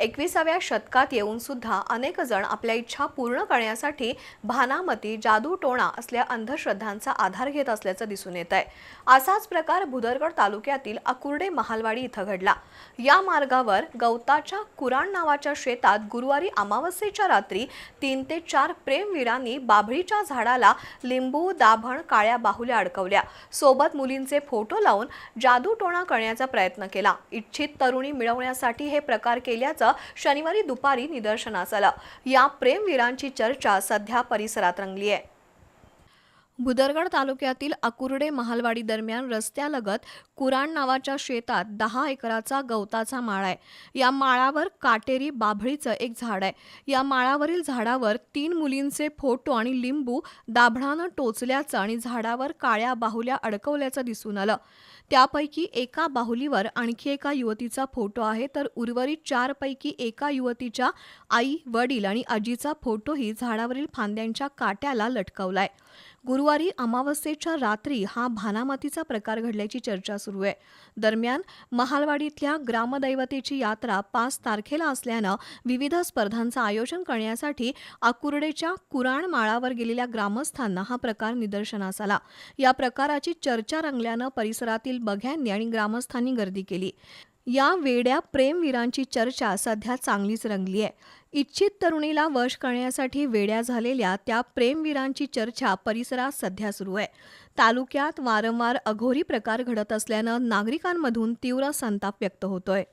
एकविसाव्या शतकात येऊन सुद्धा अनेक जण आपल्या इच्छा पूर्ण करण्यासाठी भानामती जादूटोणा असल्या अंधश्रद्धांचा आधार घेत असल्याचं दिसून येत आहे असाच प्रकार भुदरगड तालुक्यातील अकुर्डे महालवाडी इथं घडला. या मार्गावर गवताच्या कुराण नावाच्या शेतात गुरुवारी अमावस्येच्या रात्री तीन ते चार प्रेमवीरांनी बाभळीच्या झाडाला लिंबू दाभण काळ्या बाहुल्या अडकवल्या. सोबत मुलींचे फोटो लावून जादूटोणा करण्याचा प्रयत्न केला. इच्छित तरुणी मिळवण्यासाठी हे प्रकार केल्याचं शनिवारी दुपारी निदर्शनास आलं. या प्रेमवीरांची चर्चा सध्या परिसरात रंगली आहे भुदरगड तालुक्यातील अकुर्डे महालवाडी दरम्यान रस्त्यालगत कुराण नावाच्या शेतात दहा एकराचा गवताचा माळ आहे. या माळावर काटेरी बाभळीचं एक झाड आहे. या माळावरील झाडावर तीन मुलींचे फोटो आणि लिंबू दाभणानं टोचल्याचं आणि झाडावर काळ्या बाहुल्या अडकवल्याचं दिसून आलं. त्यापैकी एका बाहुलीवर आणखी एका युवतीचा फोटो आहे. तर उर्वरित चारपैकी एका युवतीच्या आई वडील आणि आजीचा फोटोही झाडावरील फांद्यांच्या काट्याला लटकवलाय. गुरुवारी अमावस्येच्या रात्री हा भानामतीचा प्रकार घडल्याची चर्चा सुरू आहे. दरम्यान महालवाडीतल्या ग्रामदैवतेची यात्रा पाच तारखेला असल्यानं विविध स्पर्धांचं आयोजन करण्यासाठी आकुर्डेच्या कुराण माळावर गेलेल्या ग्रामस्थांना हा प्रकार निदर्शनास आला. या प्रकाराची चर्चा रंगल्यानं परिसरातील बघ्यांनी आणि ग्रामस्थांनी गर्दी केली. या वेड्या प्रेमवीरांची चर्चा सध्या चांगलीच रंगली आहे. इच्छित तरुणीला वश करण्यासाठी वेड्या झालेल्या त्या प्रेमवीरांची चर्चा परिसरात सध्या सुरू आहे. तालुक्यात वारंवार अघोरी प्रकार घडत असल्यानं नागरिकांमधून तीव्र संताप व्यक्त होतोय.